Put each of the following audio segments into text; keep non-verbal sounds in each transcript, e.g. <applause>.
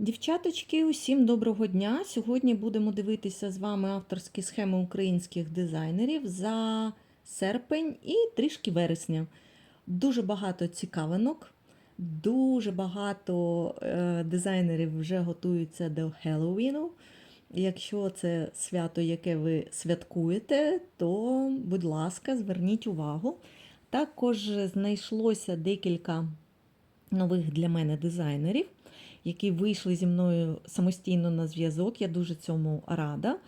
Дівчаточки, усім доброго дня! Сьогодні будемо дивитися з вами авторські схеми українських дизайнерів за серпень і трішки вересня. Дуже багато цікавинок, дуже багато е, дизайнерів вже готуються до Хеллоуіну. Якщо це свято, яке ви святкуєте, то, будь ласка, зверніть увагу. Також знайшлося декілька нових для мене дизайнерів які вийшли зі мною самостійно на зв'язок. Я дуже цьому рада.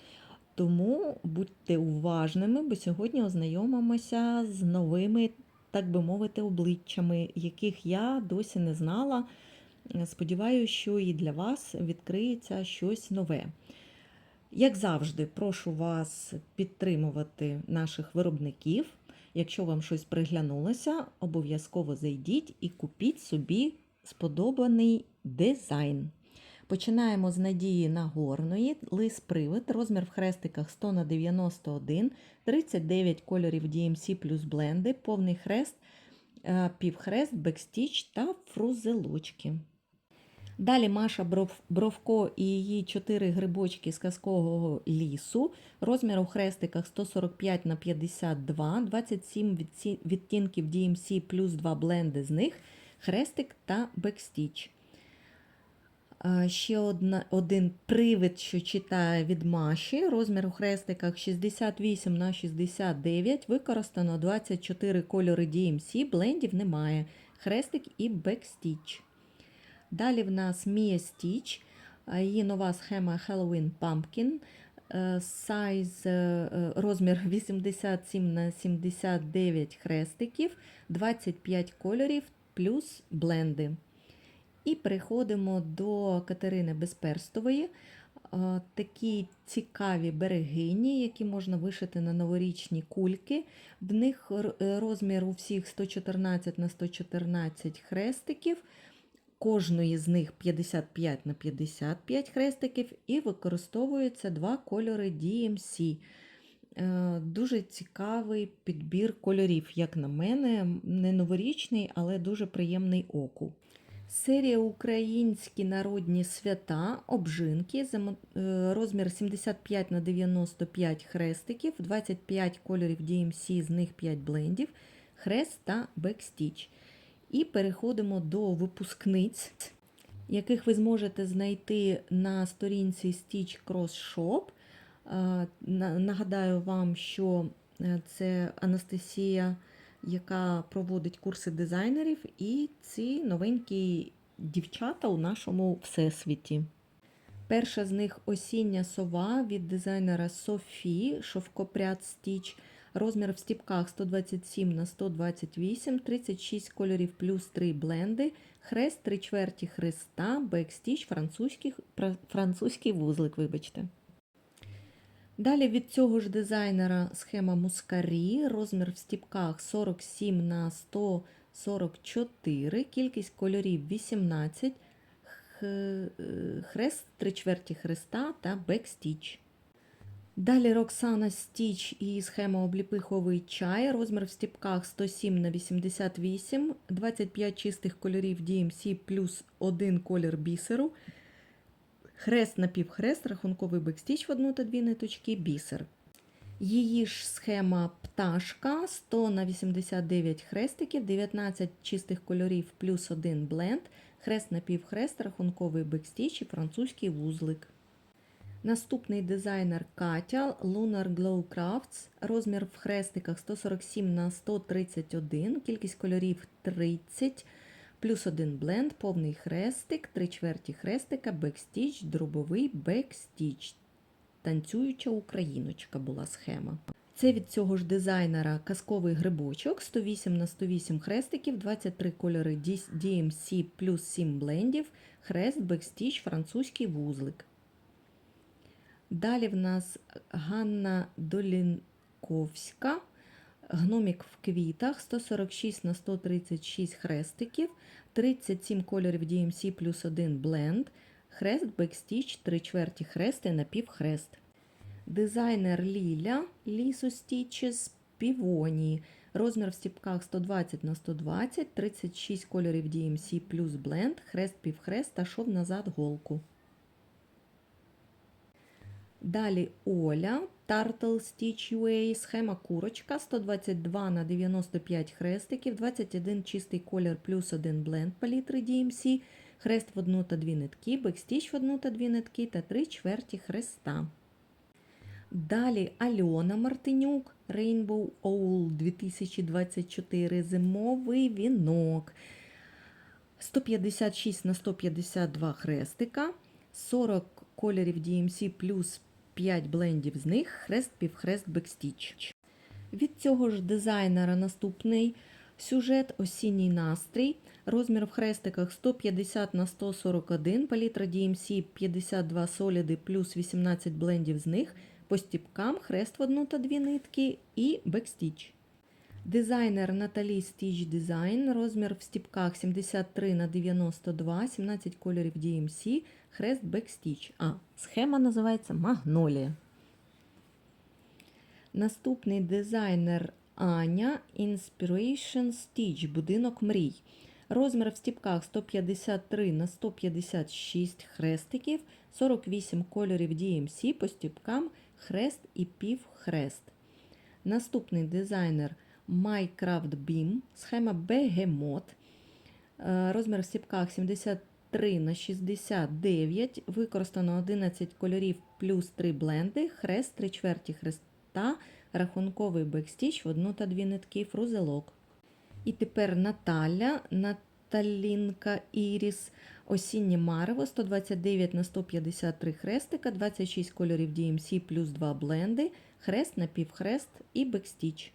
Тому будьте уважними, бо сьогодні ознайомимося з новими, так би мовити, обличчями, яких я досі не знала. Сподіваюся, що і для вас відкриється щось нове. Як завжди, прошу вас підтримувати наших виробників. Якщо вам щось приглянулося, обов'язково зайдіть і купіть собі сподобаний дизайн. Починаємо з Надії Нагорної, лис привид, розмір в хрестиках 100 на 91, 39 кольорів DMC плюс бленди, повний хрест, е, півхрест, бекстіч та фрузелочки. Далі Маша Бровко і її 4 грибочки з казкового лісу. Розмір у хрестиках 145 на 52, 27 відтінків DMC плюс 2 бленди з них, хрестик та бекстіч. Ще одна, один привид, що читає від Маші. Розмір у хрестиках 68 на 69. Використано 24 кольори DMC, блендів немає. Хрестик і бекстіч. Далі в нас Mia Stitch, її нова схема Halloween Pumpkin. Сайз розмір <laughs> 87 на 79 хрестиків, 25 кольорів плюс бленди. І переходимо до Катерини Безперстової. Такі цікаві берегині, які можна вишити на новорічні кульки. В них розмір у всіх 114 на 114 хрестиків. Кожної з них 55 на 55 хрестиків, і використовуються два кольори DMC. Е, дуже цікавий підбір кольорів, як на мене, не новорічний, але дуже приємний оку. Серія Українські народні свята, обжинки, е, розмір 75 на 95 хрестиків, 25 кольорів DMC, з них 5 блендів, хрест та бекстіч. І переходимо до випускниць, яких ви зможете знайти на сторінці Stitch Cross Shop. Нагадаю вам, що е, це Анастасія яка проводить курси дизайнерів, і ці новенькі дівчата у нашому всесвіті. Перша з них осіння сова від дизайнера Софі, шовкопряд стіч, розмір в стіпках 127 на 128, 36 кольорів плюс 3 бленди, хрест 3 чверті хреста, бекстіч, французький, французький вузлик, вибачте. Далі від цього ж дизайнера схема Мускарі, розмір в стіпках 47 на 144, кількість кольорів 18, хрест 3 чверті хреста та бекстіч. Далі Роксана Стіч і схема обліпиховий чай, розмір в стіпках 107 на 88, 25 чистих кольорів DMC плюс 1 колір бісеру. Хрест напівхрест, рахунковий бекстіч в одну та дві ниточки, бісер. Її ж схема пташка 100 на 89 хрестиків, 19 чистих кольорів плюс 1 бленд, хрест напівхрест, рахунковий бекстіч і французький вузлик. Наступний дизайнер Катя Lunar Glow Crafts, розмір в хрестиках 147 на 131, кількість кольорів 30 плюс один бленд, повний хрестик, три чверті хрестика, бекстіч, дробовий бекстіч. Танцююча україночка була схема. Це від цього ж дизайнера казковий грибочок 108 на 108 хрестиків, 23 кольори DMC плюс 7 блендів, хрест, бекстіч, французький вузлик. Далі в нас Ганна Долінковська. Гномік в квітах 146 на 136 хрестиків, 37 кольорів DMC плюс 1 бленд, хрест, бекстіч, 3 чверті хрести напівхрест. Дизайнер Ліля Лісу Stitches Півонії. Розмір в стіпках 120 на 120, 36 кольорів DMC плюс бленд, хрест півхрест та шов назад голку. Далі Оля, Turtle Stitch UA, схема курочка 122 на 95 хрестиків, 21 чистий колір плюс 1 бленд палітри DMC, хрест в одну та дві нитки, бекстіч в одну та дві нитки та 3 чверті хреста. Далі Альона Мартинюк, Rainbow Owl 2024, зимовий вінок. 156 на 152 хрестика, 40 кольорів DMC плюс 5 блендів з них, хрест півхрест бекстіч. Від цього ж дизайнера наступний сюжет осінній настрій. Розмір в хрестиках 150 на 141, палітра DMC 52 соліди плюс 18 блендів з них, по стіпкам хрест в одну та дві нитки і бекстіч. Дизайнер Наталі Stitch Design, розмір в стіпках 73 на 92, 17 кольорів DMC, хрест Backstitch. А, схема називається Магнолія. Наступний дизайнер Аня Inspiration Stitch, будинок мрій. Розмір в стіпках 153 на 156 хрестиків, 48 кольорів DMC, по стіпкам хрест і півхрест. Наступний дизайнер Minecraft Beam, схема Behemoth. Е, Розмір в стіпках 73 на 69, використано 11 кольорів плюс 3 бленди, хрест, 3 чверті хреста, рахунковий бекстіч в одну та дві нитки, фрузелок. І тепер Наталя, Наталінка Іріс, осіннє марево, 129 на 153 хрестика, 26 кольорів DMC плюс 2 бленди, хрест, напівхрест і бекстіч.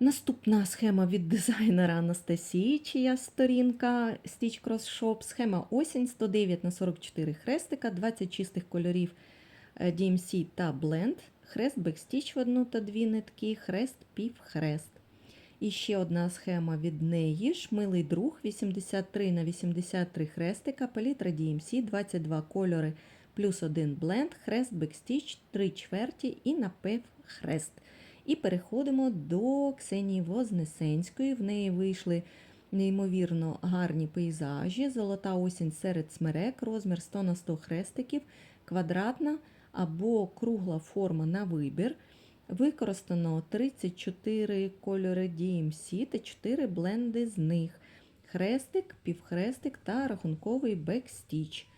Наступна схема від дизайнера Анастасії, чия сторінка Stitch Cross Shop. Схема осінь 109 на 44 хрестика, 20 чистих кольорів е, DMC та бленд, хрест бекстіч в одну та дві нитки, хрест півхрест. І ще одна схема від неї милий друг 83 на 83 хрестика, палітра DMC, 22 кольори плюс 1 бленд, хрест бекстіч, 3 чверті і напев хрест. І переходимо до Ксенії Вознесенської. В неї вийшли неймовірно гарні пейзажі. Золота осінь серед смерек, розмір 100 на 100 хрестиків, квадратна або кругла форма на вибір. Використано 34 кольори DMC та 4 бленди з них. Хрестик, півхрестик та рахунковий бекстіч.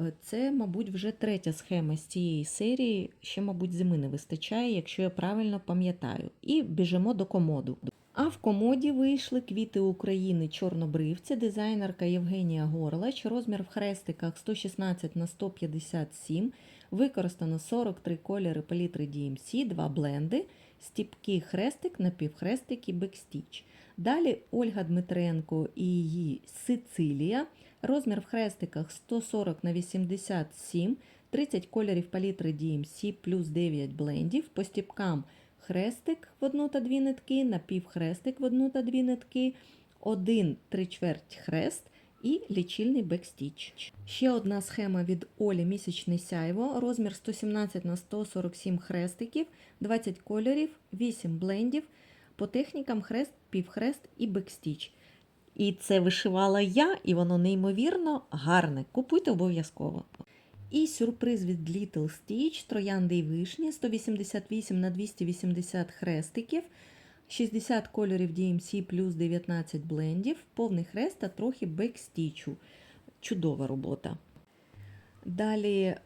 Е, Це, мабуть, вже третя схема з цієї серії. Ще, мабуть, зими не вистачає, якщо я правильно пам'ятаю. І біжимо до комоду. А в комоді вийшли квіти України чорнобривці, дизайнерка Євгенія Горлач, розмір в хрестиках 116 на 157, використано 43 кольори палітри DMC, 2 бленди, стіпки хрестик, напівхрестик і бекстіч. Далі Ольга Дмитренко і її Сицилія. Розмір в хрестиках 140 на 87, 30 кольорів палітри DMC плюс 9 блендів. По стіпкам хрестик в одну та дві нитки, напівхрестик в одну та дві нитки, один три чверть хрест і лічильний бекстіч. Ще одна схема від Олі місячне сяйво. Розмір 117 на 147 хрестиків, 20 кольорів, 8 блендів. По технікам хрест, півхрест і бекстіч. І це вишивала я, і воно неймовірно гарне. Купуйте обов'язково. І сюрприз від Little Stitch, троянди і вишні, 188 на 280 хрестиків, 60 кольорів DMC плюс 19 блендів, повний хрест та трохи бекстічу. Чудова робота. Далі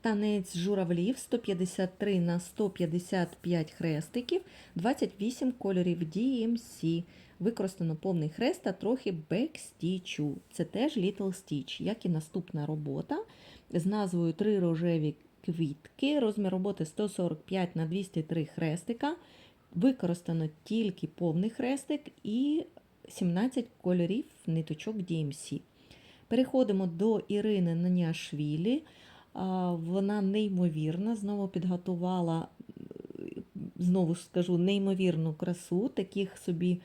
танець журавлів 153 на 155 хрестиків, 28 кольорів DMC. Використано повний хрест та трохи бекстічу. Це теж Little Stitch, як і наступна робота з назвою Три рожеві квітки. Розмір роботи 145 на 203 хрестика. Використано тільки повний хрестик і 17 кольорів ниточок DMC. Переходимо до Ірини Наняшвілі. Вона неймовірна, знову підготувала, е, знову ж скажу, неймовірну красу, таких собі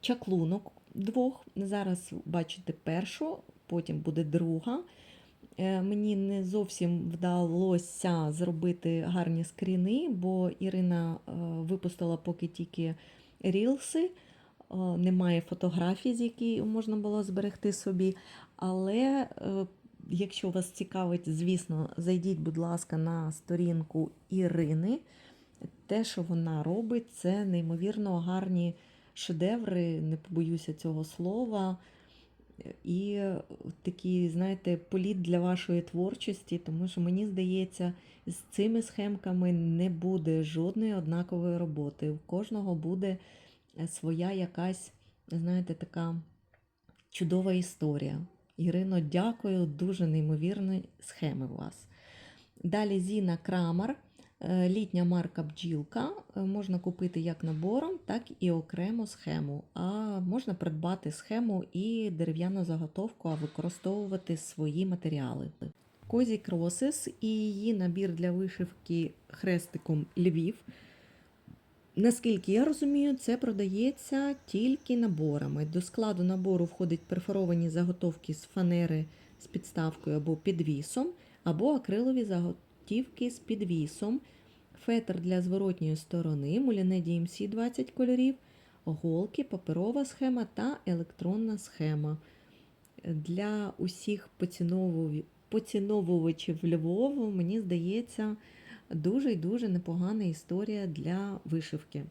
чаклунок двох. Зараз бачите першу, потім буде друга. Е, Мені не зовсім вдалося зробити гарні скріни, бо Ірина е, випустила поки тільки рілси. Немає фотографій, з які можна було зберегти собі. Але якщо вас цікавить, звісно, зайдіть, будь ласка, на сторінку Ірини. Те, що вона робить, це неймовірно гарні шедеври, не побоюся цього слова. І такий, знаєте, політ для вашої творчості, тому що мені здається, з цими схемками не буде жодної однакової роботи. У кожного буде своя якась, знаєте, така чудова історія. Ірино, дякую, дуже неймовірні схеми у вас. Далі Зіна Крамер, е, літня марка бджілка. Е, Можна купити як набором, так і окремо схему. А можна придбати схему і дерев'яну заготовку, а використовувати свої матеріали. Козі Кросес і її набір для вишивки хрестиком Львів. Наскільки я розумію, це продається тільки наборами. До складу набору входять перфоровані заготовки з фанери з підставкою або підвісом, або акрилові заготівки з підвісом, фетр для зворотньої сторони, муляне DMC 20 кольорів, голки, паперова схема та електронна схема. Для усіх поціновувачів Львову, мені здається, дуже і дуже непогана історія для вишивки.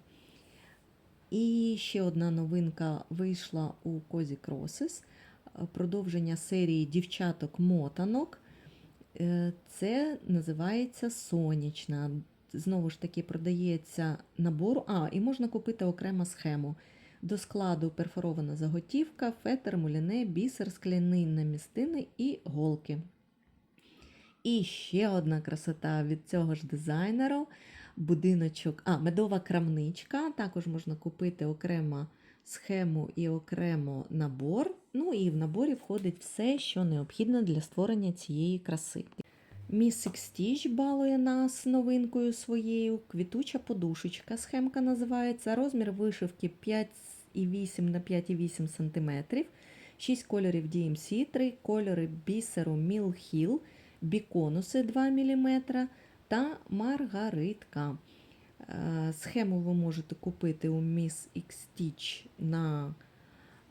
І ще одна новинка вийшла у Козі Кросес. Продовження серії дівчаток-мотанок. Е, Це називається сонячна. Знову ж таки, продається набор. А, і можна купити окрему схему. До складу перфорована заготівка, фетр, муляне, бісер, скляний намістини і голки. І ще одна красота від цього ж дизайнеру. Будиночок, а, медова крамничка. Також можна купити окремо схему і окремо набор. Ну і в наборі входить все, що необхідно для створення цієї краси. Міс Стіч балує нас новинкою своєю. Квітуча подушечка. Схемка називається. Розмір вишивки 5,8 на 5,8 см. 6 кольорів DMC, 3 кольори бісеру Mill Hill, біконуси 2 мм та маргаритка. Е, Схему ви можете купити у Miss X Stitch на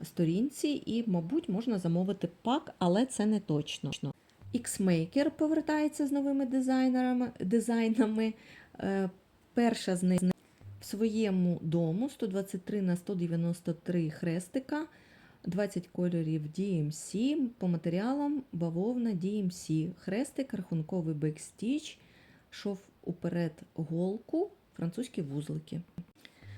сторінці, і, мабуть, можна замовити пак, але це не точно. X-Maker повертається з новими дизайнерами, дизайнами. Е, Перша з них в своєму дому 123 на 193 хрестика, 20 кольорів DMC, по матеріалам бавовна DMC, хрестик, рахунковий бекстіч, шов уперед голку, французькі вузлики.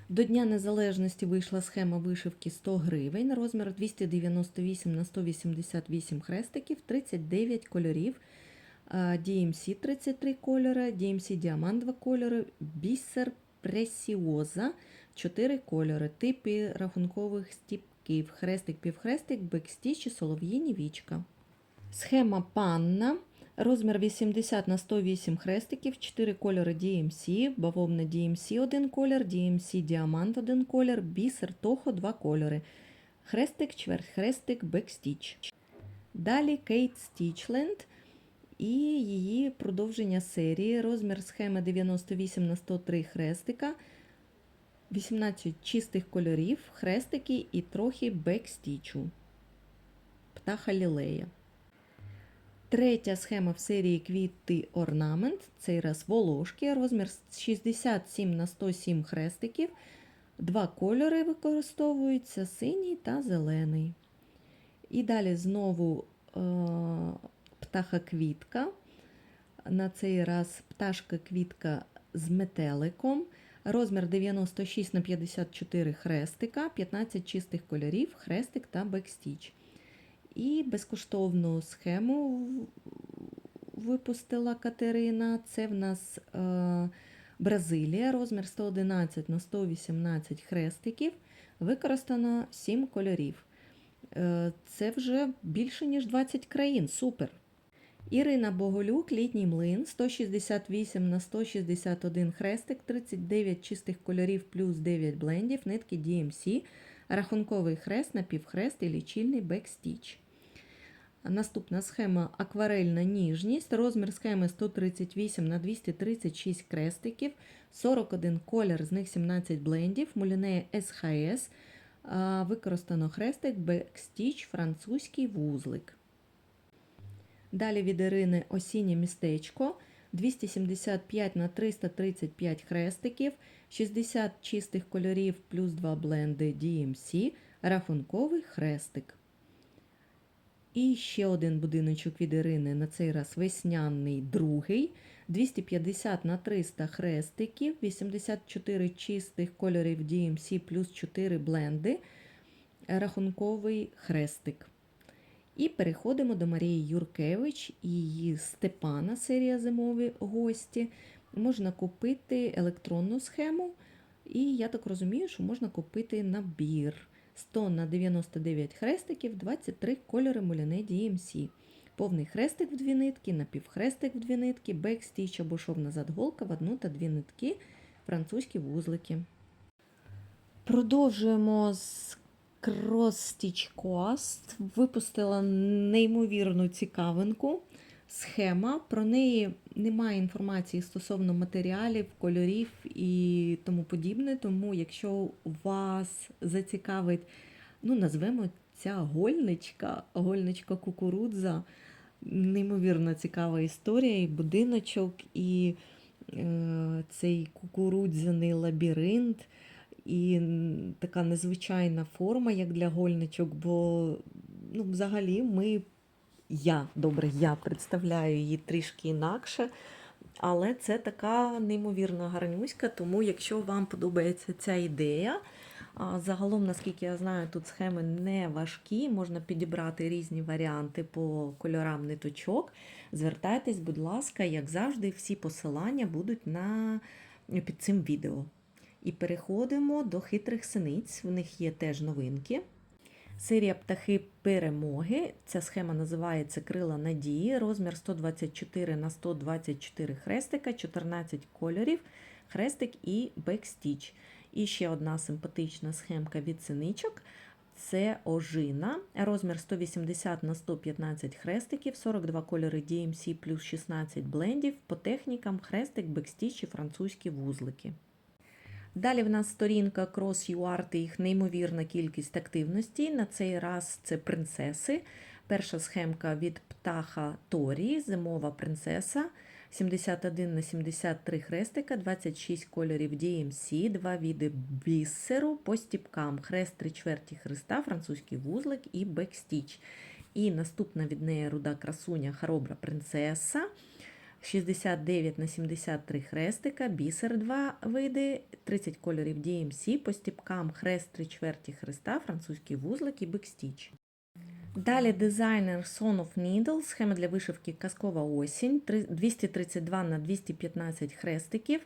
До Дня Незалежності вийшла схема вишивки 100 гривень, розмір 298 на 188 хрестиків, 39 кольорів, DMC 33 кольори, DMC Діамант 2 кольори, бісер Пресіоза 4 кольори, типи рахункових стіпків, хрестик, півхрестик, бекстіч і солов'їні вічка. Схема панна. Розмір 80 на 108 хрестиків, 4 кольори DMC, бавовна DMC 1 колір, DMC діамант 1 колір, бісер Тохо 2 кольори. Хрестик, чверть хрестик, бекстіч. Далі Кейт Стічленд і її продовження серії. Розмір схеми 98 на 103 хрестика, 18 чистих кольорів, хрестики і трохи бекстічу. Птаха лілея. Третя схема в серії квіти орнамент. Цей раз волошки, розмір 67 на 107 хрестиків. Два кольори використовуються синій та зелений. І далі знову е, птаха-квітка. На цей раз пташка-квітка з метеликом. Розмір 96 на 54 хрестика, 15 чистих кольорів, хрестик та бекстіч. І безкоштовну схему випустила Катерина. Це в нас е, Бразилія, розмір 111 на 118 хрестиків. Використано 7 кольорів. Е, це вже більше, ніж 20 країн. Супер! Ірина Боголюк, літній млин, 168 на 161 хрестик, 39 чистих кольорів плюс 9 блендів, нитки DMC, рахунковий хрест, напівхрест і лічильний бекстіч. Наступна схема акварельна ніжність. Розмір схеми 138 на 236 крестиків, 41 колір, з них 17 блендів, мулінея СХС. Використано хрестик, бекстіч, французький вузлик. Далі від Ірини осіннє містечко. 275 на 335 хрестиків, 60 чистих кольорів плюс 2 бленди DMC, рахунковий хрестик. І ще один будиночок від Ірини, на цей раз весняний другий. 250 на 300 хрестиків, 84 чистих кольорів DMC плюс 4 бленди, рахунковий хрестик. І переходимо до Марії Юркевич і її Степана, серія зимові гості. Можна купити електронну схему, і я так розумію, що можна купити набір 100 на 99 хрестиків, 23 кольори муляне DMC. Повний хрестик в дві нитки, напівхрестик в дві нитки, бекстіч або шовна задголка в одну та дві нитки, французькі вузлики. Продовжуємо з Stitch Coast. Випустила неймовірну цікавинку. Схема. Про неї немає інформації стосовно матеріалів, кольорів і тому подібне. Тому, якщо вас зацікавить, ну, назвемо ця гольничка, гольничка кукурудза, неймовірно цікава історія, і будиночок, і е, цей кукурудзяний лабіринт і така незвичайна форма, як для гольничок, бо ну, взагалі ми, я, добре, я представляю її трішки інакше. Але це така неймовірна гарнюська, тому якщо вам подобається ця ідея, загалом, наскільки я знаю, тут схеми не важкі, можна підібрати різні варіанти по кольорам ниточок. Звертайтесь, будь ласка, як завжди, всі посилання будуть на, під цим відео. І переходимо до хитрих синиць. В них є теж новинки. Серія птахи перемоги. Ця схема називається Крила надії. Розмір 124 на 124 хрестика, 14 кольорів, хрестик і бекстіч. І ще одна симпатична схемка від синичок. Це ожина. Розмір 180 на 115 хрестиків, 42 кольори DMC плюс 16 блендів. По технікам хрестик, бекстіч і французькі вузлики. Далі в нас сторінка Cross і їх неймовірна кількість активності. На цей раз це принцеси. Перша схемка від птаха Торі, зимова принцеса. 71 на 73 хрестика, 26 кольорів DMC, два віди бісеру по стіпкам, хрест три чверті хреста, французький вузлик і бекстіч. І наступна від неї руда красуня Хоробра принцеса. 69 на 73 хрестика, бісер 2 види, 30 кольорів DMC, по стіпкам хрест 3 чверті хреста, французький вузлик і бекстіч. Далі дизайнер Son of Needle, схема для вишивки Казкова осінь, 232 на 215 хрестиків,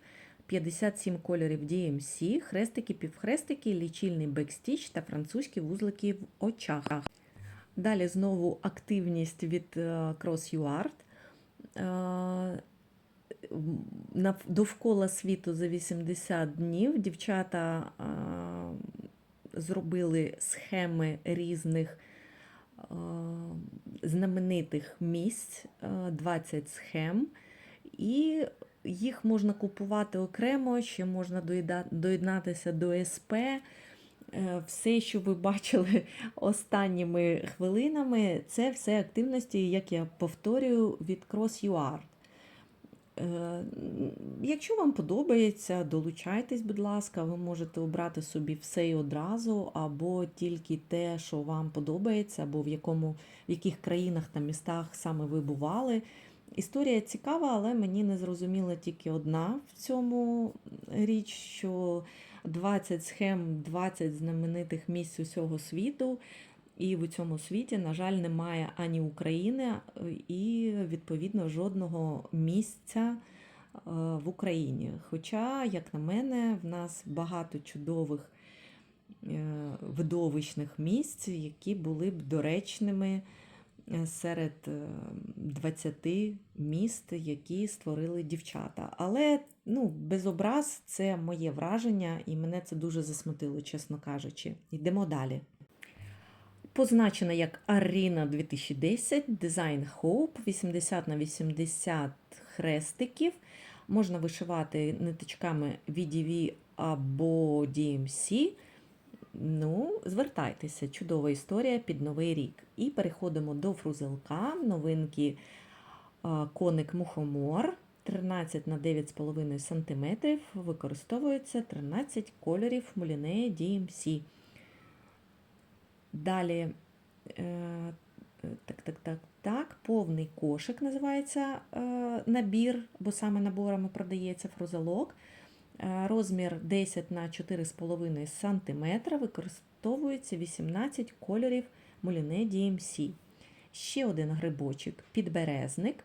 57 кольорів DMC, хрестики, півхрестики, лічильний бекстіч та французькі вузлики в очах. Далі знову активність від е, Cross UART. Е, нав- довкола світу за 80 днів дівчата е, зробили схеми різних е, знаменитих місць, е, 20 схем, і їх можна купувати окремо, ще можна доєднатися до СП. Е, Все, що ви бачили <laughs> останніми хвилинами, це все активності, як я повторюю, від Cross.ua. Е, Якщо вам подобається, долучайтесь, будь ласка, ви можете обрати собі все і одразу, або тільки те, що вам подобається, або в, якому, в яких країнах та містах саме ви бували. Історія цікава, але мені не зрозуміла тільки одна в цьому річ, що 20 схем, 20 знаменитих місць усього світу. І в цьому світі, на жаль, немає ані України, е, і відповідно жодного місця е, в Україні. Хоча, як на мене, в нас багато чудових е, видовищних місць, які були б доречними серед е, 20 міст, які створили дівчата. Але ну, без образ це моє враження, і мене це дуже засмутило, чесно кажучи. Йдемо далі. Позначена як Arena 2010, дизайн Hope, 80 на 80 хрестиків. Можна вишивати ниточками VDV або DMC. Ну, звертайтеся, чудова історія під новий рік. І переходимо до фрузелка. Новинки коник мухомор 13 на 9,5 см. Використовується 13 кольорів Moulinet DMC. Далі, е, так, так, так, так, повний кошик називається е, набір, бо саме наборами продається фрузелок. Е, Розмір 10 на 4,5 см. Використовується 18 кольорів Moulinet DMC. Ще один грибочок підберезник.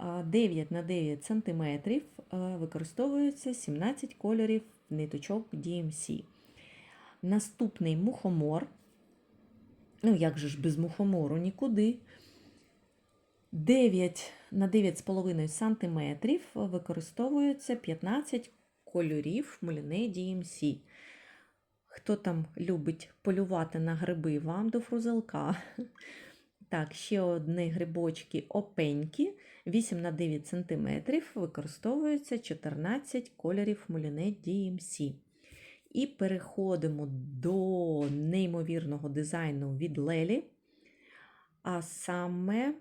Е, 9 на 9 см. е, Використовується 17 кольорів ниточок DMC. Наступний мухомор. Ну, як же ж без мухомору нікуди. 9 на 9,5 см використовується 15 кольорів Moulinet DMC. Хто там любить полювати на гриби, вам до фрузелка. Так, ще одні грибочки опенькі, 8 на 9 см, використовується 14 кольорів Moulinet DMC. І переходимо до неймовірного дизайну від Лелі, а саме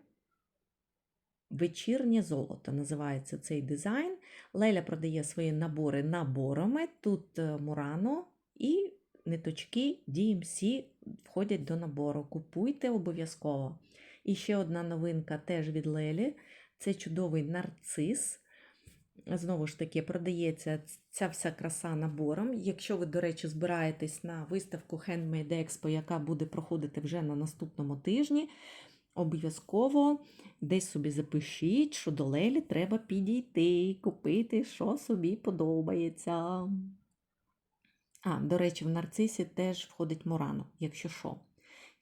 вечірнє золото називається цей дизайн. Леля продає свої набори наборами. Тут е, Мурано і ниточки DMC входять до набору. Купуйте обов'язково. І ще одна новинка теж від Лелі. Це чудовий нарцис. Знову ж таки, продається ця вся краса набором. Якщо ви, до речі, збираєтесь на виставку Handmade Expo, яка буде проходити вже на наступному тижні, обов'язково десь собі запишіть, що до Лелі треба підійти, купити, що собі подобається. А, до речі, в нарцисі теж входить Мурано, якщо що.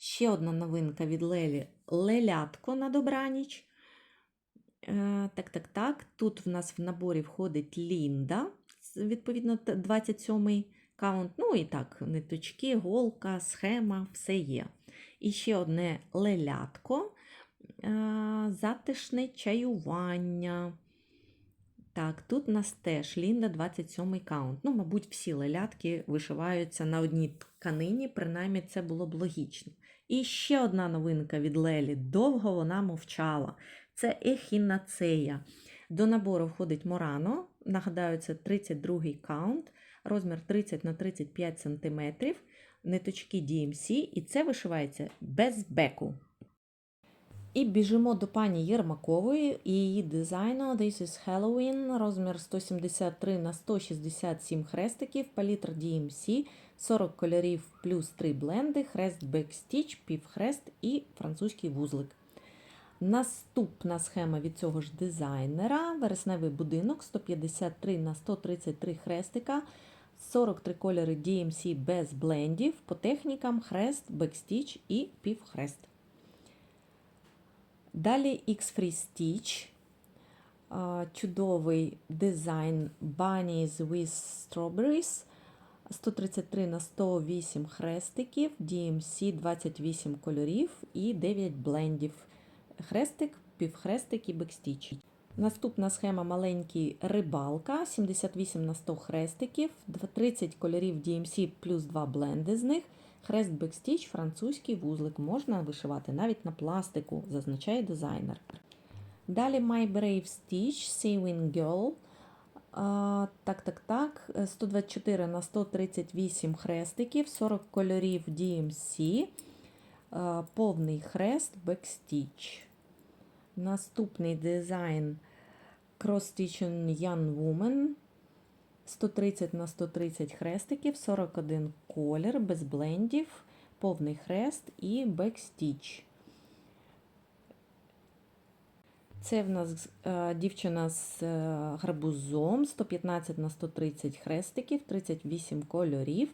Ще одна новинка від Лелі лелятко на добраніч. Е, Так, так, так. Тут в нас в наборі входить Лінда, відповідно, 27-й каунт. Ну і так, ниточки, голка, схема, все є. І ще одне лелятко, затишне чаювання. Так, тут у нас теж Лінда 27 каунт. Ну, мабуть, всі лелятки вишиваються на одній тканині, принаймні це було б логічно. І ще одна новинка від Лелі. Довго вона мовчала. Це ехінацея. До набору входить Морано. Нагадаю, це 32-й каунт, розмір 30 на 35 см, ниточки DMC, і це вишивається без беку. І біжимо до пані Єрмакової і її дизайну This is Halloween, розмір 173 на 167 хрестиків, палітра DMC, 40 кольорів плюс 3 бленди, хрест бекстіч, півхрест і французький вузлик. Наступна схема від цього ж дизайнера. Вересневий будинок 153 на 133 хрестика, 43 кольори DMC без блендів, по технікам хрест, бекстіч і півхрест. Далі X-Free Stitch. Чудовий дизайн Bunnies with Strawberries. 133 на 108 хрестиків, DMC 28 кольорів і 9 блендів. Хрестик, півхрестик і бекстіч. Наступна схема маленький рибалка, 78 на 100 хрестиків, 30 кольорів DMC плюс 2 бленди з них. Хрест бекстіч, французький вузлик. Можна вишивати навіть на пластику, зазначає дизайнер. Далі My Brave Stitch, Sewing Girl. А, так, так, так. 124 на 138 хрестиків, 40 кольорів DMC, а, повний хрест бекстіч. Наступний дизайн Cross Stitching Young Woman. 130 на 130 хрестиків, 41 колір, без блендів, повний хрест і бекстіч. Це в нас е, дівчина з е, гарбузом, 115 на 130 хрестиків, 38 кольорів,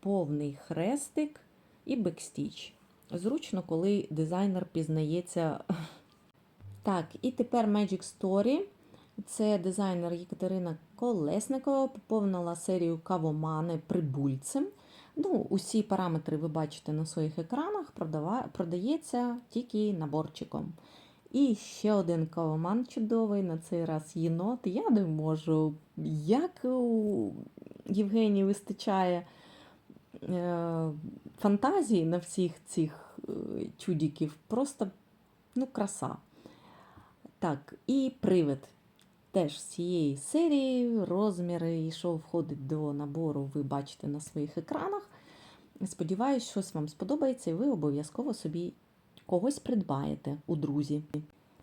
повний хрестик і бекстіч. Зручно, коли дизайнер пізнається. <laughs> Так, і тепер Magic Story. Це дизайнер Єкатерина Колесникова поповнила серію кавомани прибульцем. Ну, усі параметри ви бачите на своїх екранах, продається тільки наборчиком. І ще один кавоман чудовий, на цей раз єнот. Я не можу. Як у Євгенії вистачає е, фантазії на всіх цих е, чудіків, просто ну, краса. Так, і привид. Теж з цієї серії розміри і що входить до набору, ви бачите на своїх екранах. Сподіваюсь, щось вам сподобається, і ви обов'язково собі когось придбаєте у друзі.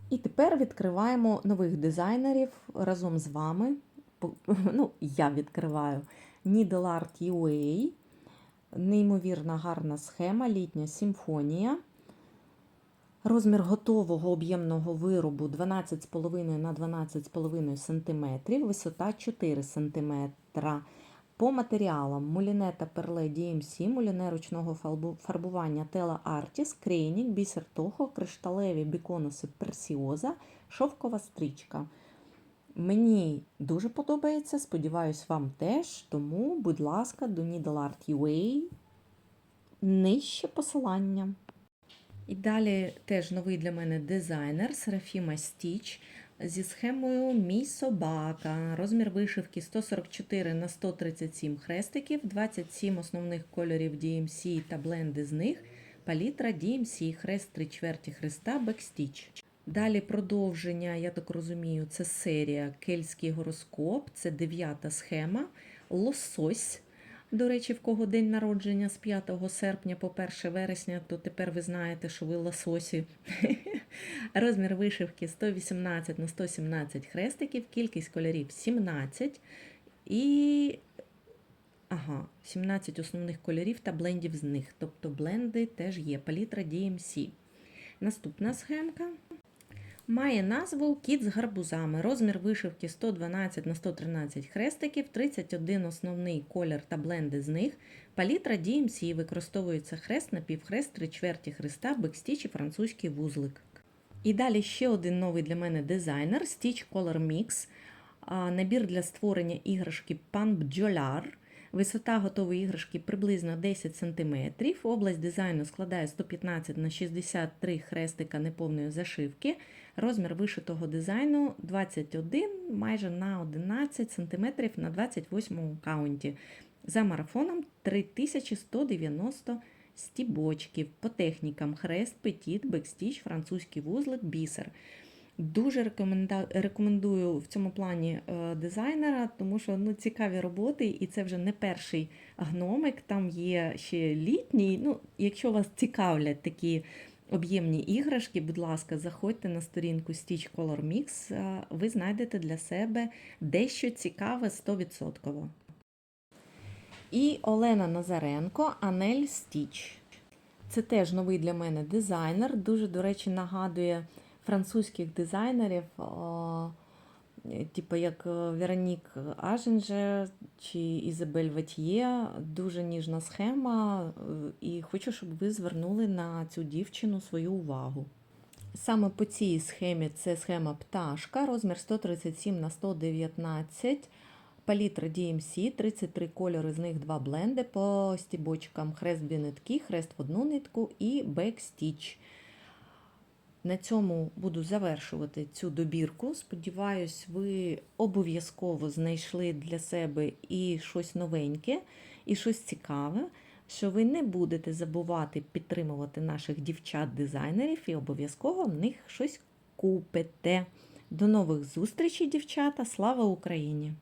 І тепер відкриваємо нових дизайнерів разом з вами. <laughs> Ну, я відкриваю Needle Art UA. Неймовірно гарна схема, літня симфонія. Розмір готового об'ємного виробу 12,5 на 12,5 см, висота 4 см. По матеріалам муліне та перле DMC, муліне ручного фарбування Tela Artis, крейнік, бісер Того, кришталеві біконуси Персіоза, шовкова стрічка. Мені дуже подобається, сподіваюсь, вам теж. Тому, будь ласка, до Needle Art UA нижче посилання. І далі теж новий для мене дизайнер Серафіма Stitch зі схемою Мій собака. Розмір вишивки 144 на 137 хрестиків, 27 основних кольорів DMC та бленди з них, палітра DMC, хрест 3 чверті хреста, бекстіч. Далі продовження, я так розумію, це серія Кельтський гороскоп, це дев'ята схема, лосось. До речі, в кого день народження з 5 серпня по 1 вересня, то тепер ви знаєте, що ви лососі. <laughs> Розмір вишивки 118 на 117 хрестиків, кількість кольорів 17 і ага, 17 основних кольорів та блендів з них. Тобто бленди теж є. Палітра DMC. Наступна схемка. Має назву Кіт з гарбузами. Розмір вишивки 112 на 113 хрестиків, 31 основний колір та бленди з них. Палітра DMC використовується хрест на півхрест, три чверті хреста, бекстіч і французький вузлик. І далі ще один новий для мене дизайнер Stitch Color Mix. Набір для створення іграшки Pan Bjolar. Висота готової іграшки приблизно 10 см. Область дизайну складає 115 на 63 хрестика неповної зашивки. Розмір вишитого дизайну 21 майже на 11 см на 28 каунті. За марафоном 3190 стібочків. По технікам хрест, петіт, бекстіч, французький вузлик, бісер. Дуже рекомендую в цьому плані е, дизайнера, тому що ну, цікаві роботи, і це вже не перший гномик. Там є ще літній. Ну, якщо вас цікавлять такі об'ємні іграшки, будь ласка, заходьте на сторінку Stitch Color Mix, е, ви знайдете для себе дещо цікаве 100%. І Олена Назаренко, Анель Стіч. Це теж новий для мене дизайнер. Дуже, до речі, нагадує французьких дизайнерів, о, типу як Веронік Аженже чи Ізабель Ватьє. Дуже ніжна схема, е, і хочу, щоб ви звернули на цю дівчину свою увагу. Саме по цій схемі це схема пташка, розмір 137 на 119 Палітра DMC, 33 кольори, з них два бленди по стібочкам, хрест дві нитки, хрест в одну нитку і бекстіч. На цьому буду завершувати цю добірку. Сподіваюсь, ви обов'язково знайшли для себе і щось новеньке, і щось цікаве, що ви не будете забувати підтримувати наших дівчат-дизайнерів і обов'язково в них щось купите. До нових зустрічей, дівчата! Слава Україні!